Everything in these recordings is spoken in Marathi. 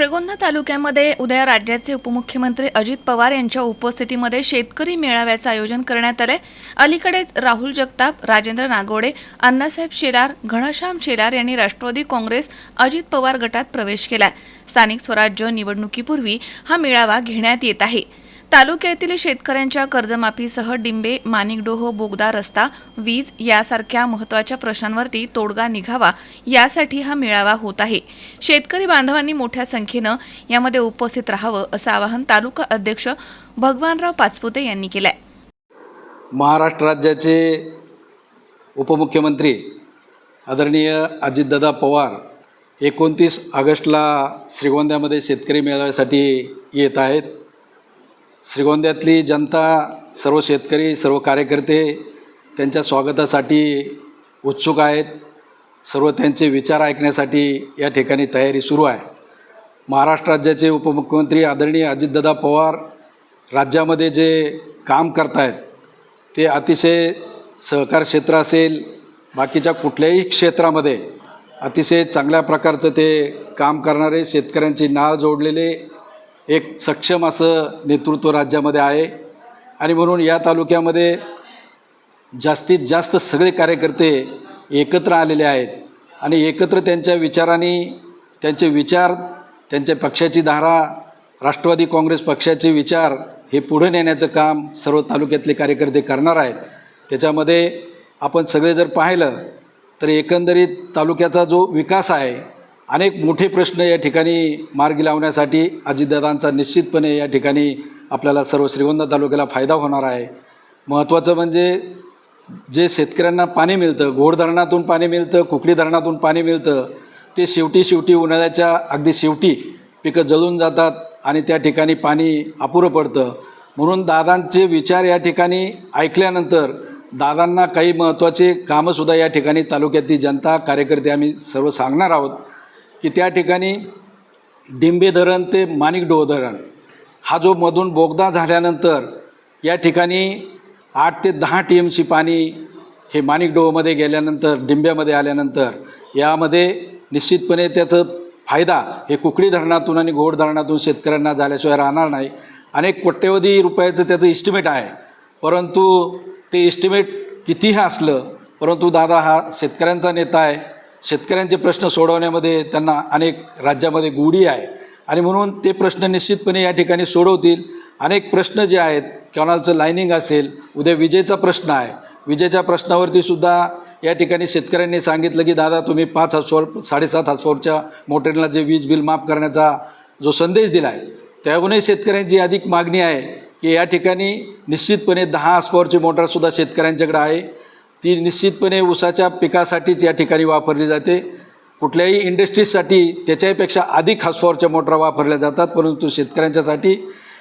श्रीगोंदा तालुक्यामध्ये उद्या राज्याचे उपमुख्यमंत्री अजित पवार यांच्या उपस्थितीमध्ये शेतकरी मेळाव्याचं आयोजन करण्यात आलंय. अलीकडेच राहुल जगताप राजेंद्र नागोडे अण्णासाहेब शेलार घनश्याम शेलार यांनी राष्ट्रवादी काँग्रेस अजित पवार गटात प्रवेश केलाय. स्थानिक स्वराज्य निवडणुकीपूर्वी हा मेळावा घेण्यात येत आहे. तालुक्यातील शेतकऱ्यांच्या कर्जमाफीसह डिंबे माणिकडोह बोगदा रस्ता वीज यासारख्या महत्त्वाच्या प्रश्नांवरती तोडगा निघावा यासाठी हा मेळावा होत आहे. शेतकरी बांधवांनी मोठ्या संख्येनं यामध्ये उपस्थित राहावं असं आवाहन तालुका अध्यक्ष भगवानराव पाचपुते यांनी केलंय. महाराष्ट्र राज्याचे उपमुख्यमंत्री आदरणीय अजितदादा पवार एकोणतीस ऑगस्टला श्रीगोंद्यामध्ये शेतकरी मेळाव्यासाठी येत आहेत. श्रीगोंद्यातली जनता सर्व शेतकरी सर्व कार्यकर्ते त्यांच्या स्वागतासाठी उत्सुक आहेत. सर्व त्यांचे विचार ऐकण्यासाठी या ठिकाणी तयारी सुरू आहे. महाराष्ट्र राज्याचे उपमुख्यमंत्री आदरणीय अजितदादा पवार राज्यामध्ये जे काम करतायत ते अतिशय सहकार क्षेत्र असेल बाकीच्या कुठल्याही क्षेत्रामध्ये अतिशय चांगल्या प्रकारचं ते काम करणारे शेतकऱ्यांची नाळ जोडलेले एक सक्षम असं नेतृत्व राज्यामध्ये आहे. आणि म्हणून या तालुक्यामध्ये जास्तीत जास्त सगळे कार्यकर्ते एकत्र आलेले आहेत. आणि एकत्र त्यांच्या विचारांनी त्यांचे विचार त्यांच्या पक्षाची धारा राष्ट्रवादी काँग्रेस पक्षाचे विचार हे पुढे नेण्याचं काम सर्व तालुक्यातले कार्यकर्ते करणार आहेत. त्याच्यामध्ये आपण सगळे जर पाहिलं तर एकंदरीत तालुक्याचा जो विकास आहे अनेक मोठे प्रश्न या ठिकाणी मार्गी लावण्यासाठी अजितदादांचा निश्चितपणे या ठिकाणी आपल्याला सर्व श्रीगोंदा तालुक्याला फायदा होणार आहे. महत्त्वाचं म्हणजे जे शेतकऱ्यांना पाणी मिळतं घोड धरणातून पाणी मिळतं कुकडी धरणातून पाणी मिळतं ते शेवटी शेवटी उन्हाळ्याच्या अगदी शेवटी पिकं जळून जातात आणि त्या ठिकाणी पाणी अपुरं पडतं. म्हणून दादांचे विचार या ठिकाणी ऐकल्यानंतर दादांना काही महत्त्वाचे कामंसुद्धा या ठिकाणी तालुक्यातली जनता कार्यकर्ते आम्ही सर्व सांगणार आहोत. की त्या ठिकाणी डिंबे धरण ते माणिकडोह धरण हा जो मधून बोगदा झाल्यानंतर या ठिकाणी आठ ते दहा टी एम सी पाणी हे माणिकडोहमध्ये गेल्यानंतर डिंब्यामध्ये आल्यानंतर यामध्ये निश्चितपणे त्याचं फायदा हे कुकडी धरणातून आणि घोड धरणातून शेतकऱ्यांना झाल्याशिवाय राहणार नाही. अनेक कोट्यवधी रुपयाचं त्याचं इस्टिमेट आहे. परंतु ते इस्टिमेट कितीही असलं परंतु दादा हा शेतकऱ्यांचा नेता आहे. शेतकऱ्यांचे प्रश्न सोडवण्यामध्ये त्यांना अनेक राज्यामध्ये गोडी आहे. आणि म्हणून ते प्रश्न निश्चितपणे या ठिकाणी सोडवतील. अनेक प्रश्न जे आहेत कॅनॉलचं लाईनिंग असेल उद्या विजेचा प्रश्न आहे. विजेच्या प्रश्नावरती सुद्धा या ठिकाणी शेतकऱ्यांनी सांगितलं की दादा तुम्ही पाच हसवर साडेसात हसवरच्या मोटरीला जे वीज बिल माफ करण्याचा जो संदेश दिला आहे त्याहूनही शेतकऱ्यांची अधिक मागणी आहे की या ठिकाणी निश्चितपणे दहा हसपॉवरची मोटरसुद्धा शेतकऱ्यांच्याकडे आहे. ती निश्चितपणे ऊसाच्या पिकासाठीच या ठिकाणी वापरली जाते. कुठल्याही इंडस्ट्रीजसाठी त्याच्याहीपेक्षा अधिक हॉसपॉवरच्या मोटरा वापरल्या जातात परंतु शेतकऱ्यांच्यासाठी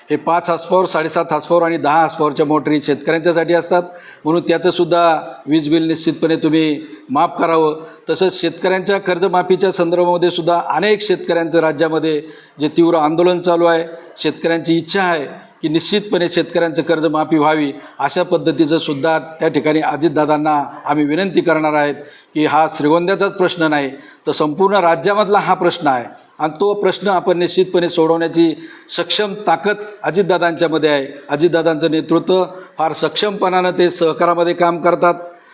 हे पाच हॉसपॉवर साडेसात हॉसपॉवर आणि दहा हॉसपॉवरच्या मोटरी शेतकऱ्यांच्यासाठी असतात. म्हणून त्याचंसुद्धा वीज बिल निश्चितपणे तुम्ही माफ करावं. तसंच शेतकऱ्यांच्या कर्जमाफीच्या संदर्भामध्ये सुद्धा अनेक शेतकऱ्यांचं राज्यामध्ये जे तीव्र आंदोलन चालू आहे शेतकऱ्यांची इच्छा आहे की निश्चितपणे शेतकऱ्यांचं कर्जमाफी व्हावी अशा पद्धतीचं सुद्धा त्या ठिकाणी अजितदादांना आम्ही विनंती करणार आहेत की हा श्रीगोंद्याचाच प्रश्न नाही तर संपूर्ण राज्यामधला हा प्रश्न आहे. आणि तो प्रश्न आपण निश्चितपणे सोडवण्याची सक्षम ताकद अजितदादांच्यामध्ये आहे. अजितदादांचं नेतृत्व फार सक्षमपणानं ते सहकारामध्ये काम करतात.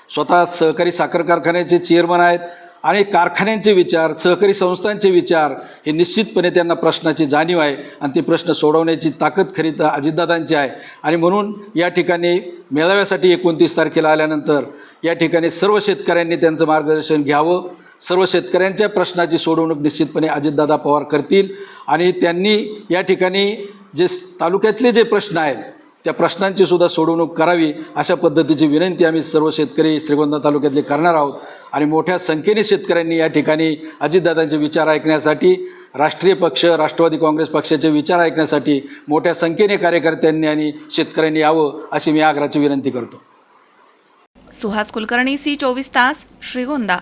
स्वतः सहकारी साखर कारखान्याचे चेअरमन आहेत. आणि कारखान्यांचे विचार सहकारी संस्थांचे विचार हे निश्चितपणे त्यांना प्रश्नाची जाणीव आहे आणि ते प्रश्न सोडवण्याची ताकद खरी तर अजितदादांची आहे. आणि म्हणून या ठिकाणी मेळाव्यासाठी एकोणतीस तारखेला आल्यानंतर या ठिकाणी सर्व शेतकऱ्यांनी त्यांचं मार्गदर्शन घ्यावं. सर्व शेतकऱ्यांच्या प्रश्नाची सोडवणूक निश्चितपणे अजितदादा पवार करतील. आणि त्यांनी या ठिकाणी जे तालुक्यातले जे प्रश्न आहेत त्या प्रश्नांची सुद्धा सोडवणूक करावी अशा पद्धतीची विनंती आम्ही सर्व शेतकरी श्रीगोंदा तालुक्यातले करणार आहोत. आणि मोठ्या संख्येने शेतकऱ्यांनी या ठिकाणी अजितदादांचे विचार ऐकण्यासाठी राष्ट्रीय पक्ष राष्ट्रवादी काँग्रेस पक्षाचे विचार ऐकण्यासाठी मोठ्या संख्येने कार्यकर्त्यांनी आणि शेतकऱ्यांनी यावं अशी मी आग्रहाची विनंती करतो. सुहास कुलकर्णी सी चोवीस तास श्रीगोंदा.